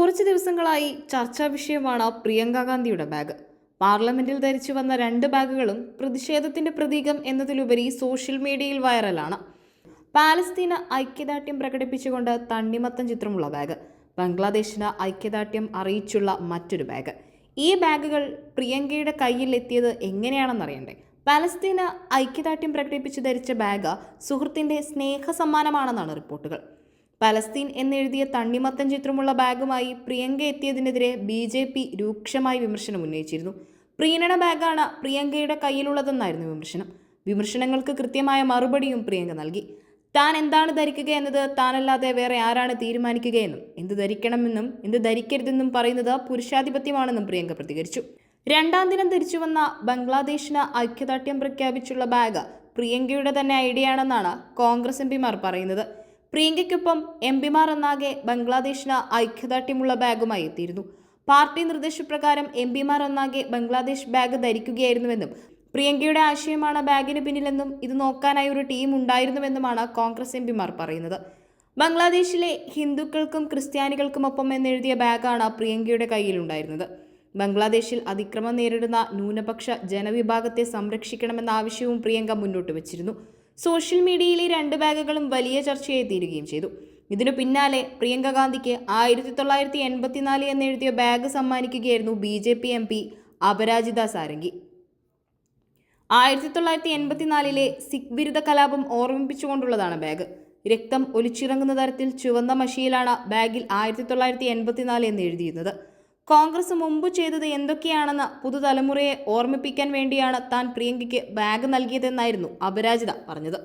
കുറച്ച് ദിവസങ്ങളായി ചർച്ചാ വിഷയമാണ് പ്രിയങ്ക ഗാന്ധിയുടെ ബാഗ്. പാർലമെന്റിൽ ധരിച്ചു വന്ന രണ്ട് ബാഗുകളും പ്രതിഷേധത്തിന്റെ പ്രതീകം എന്നതിലുപരി സോഷ്യൽ മീഡിയയിൽ വൈറലാണ്. പാലസ്തീന ഐക്യദാർഢ്യം പ്രകടിപ്പിച്ചുകൊണ്ട് തണ്ണിമത്തം ചിത്രമുള്ള ബാഗ്. ബംഗ്ലാദേശിന് ഐക്യദാർഢ്യം അറിയിച്ചുള്ള മറ്റൊരു ബാഗ്. ഈ ബാഗുകൾ പ്രിയങ്കയുടെ കയ്യിൽ എത്തിയത് എങ്ങനെയാണെന്നറിയണ്ടേ? പാലസ്തീന ഐക്യദാർഢ്യം പ്രകടിപ്പിച്ച് ധരിച്ച ബാഗ് സുഹൃത്തിന്റെ സ്നേഹ സമ്മാനമാണെന്നാണ് റിപ്പോർട്ടുകൾ. പലസ്തീൻ എന്നെഴുതിയ തണ്ണിമത്തൻ ചിത്രമുള്ള ബാഗുമായി പ്രിയങ്ക എത്തിയതിനെതിരെ ബി ജെ പി രൂക്ഷമായി വിമർശനം ഉന്നയിച്ചിരുന്നു. പ്രീണന ബാഗാണ് പ്രിയങ്കയുടെ കയ്യിലുള്ളതെന്നായിരുന്നു വിമർശനം. വിമർശനങ്ങൾക്ക് കൃത്യമായ മറുപടിയും പ്രിയങ്ക നൽകി. താൻ എന്താണ് ധരിക്കുക എന്നത് താനല്ലാതെ വേറെ ആരാണ് തീരുമാനിക്കുകയെന്നും എന്ത് ധരിക്കണമെന്നും എന്ത് ധരിക്കരുതെന്നും പറയുന്നത് പുരുഷാധിപത്യമാണെന്നും പ്രിയങ്ക പ്രതികരിച്ചു. രണ്ടാം ദിനം തിരിച്ചു വന്ന ബംഗ്ലാദേശിന് ഐക്യദാർഢ്യം പ്രഖ്യാപിച്ചുള്ള ബാഗ് പ്രിയങ്കയുടെ തന്നെ ഐഡിയ ആണെന്നാണ് കോൺഗ്രസ് എം പിമാർ പറയുന്നത്. പ്രിയങ്കയ്ക്കൊപ്പം എം പിമാർ എന്നാകെ ബംഗ്ലാദേശിന് ഐക്യദാർഢ്യമുള്ള ബാഗുമായി എത്തിയിരുന്നു. പാർട്ടി നിർദ്ദേശപ്രകാരം എം പിമാർ എന്നാകെ ബംഗ്ലാദേശ് ബാഗ് ധരിക്കുകയായിരുന്നുവെന്നും പ്രിയങ്കയുടെ ആശയമാണ് ബാഗിന് പിന്നിലെന്നും ഇത് നോക്കാനായി ഒരു ടീം ഉണ്ടായിരുന്നുവെന്നുമാണ് കോൺഗ്രസ് എം പിമാർ പറയുന്നത്. ബംഗ്ലാദേശിലെ ഹിന്ദുക്കൾക്കും ക്രിസ്ത്യാനികൾക്കും ഒപ്പം എന്നെഴുതിയ ബാഗാണ് പ്രിയങ്കയുടെ കയ്യിലുണ്ടായിരുന്നത്. ബംഗ്ലാദേശിൽ അതിക്രമം നേരിടുന്ന ന്യൂനപക്ഷ ജനവിഭാഗത്തെ സംരക്ഷിക്കണമെന്ന ആവശ്യവും പ്രിയങ്ക മുന്നോട്ട് വച്ചിരുന്നു. സോഷ്യൽ മീഡിയയിലെ രണ്ട് ബാഗുകളും വലിയ ചർച്ചയായി തീരുകയും ചെയ്തു. ഇതിനു പിന്നാലെ പ്രിയങ്ക ഗാന്ധിക്ക് ആയിരത്തി തൊള്ളായിരത്തി എൺപത്തിനാല് എന്നെഴുതിയ bag സമ്മാനിക്കുകയായിരുന്നു B J P M P Aparajita Sarangi. ആയിരത്തി തൊള്ളായിരത്തി എൺപത്തിനാലിലെ സിഖ് ബിരുദ കലാപം ഓർമ്മിപ്പിച്ചുകൊണ്ടുള്ളതാണ് ബാഗ്. രക്തം ഒലിച്ചിറങ്ങുന്ന തരത്തിൽ ചുവന്ന മഷിയിലാണ് ബാഗിൽ ആയിരത്തി തൊള്ളായിരത്തി എൺപത്തിനാല് എന്ന് എഴുതിയിരുന്നത്. കോൺഗ്രസ് മുമ്പ് ചെയ്തത് എന്തൊക്കെയാണെന്ന് പുതുതലമുറയെ ഓർമ്മിപ്പിക്കാൻ വേണ്ടിയാണ് താൻ പ്രിയങ്കയ്ക്ക് ബാഗ് നൽകിയതെന്നായിരുന്നു അപരാജിത പറഞ്ഞത്.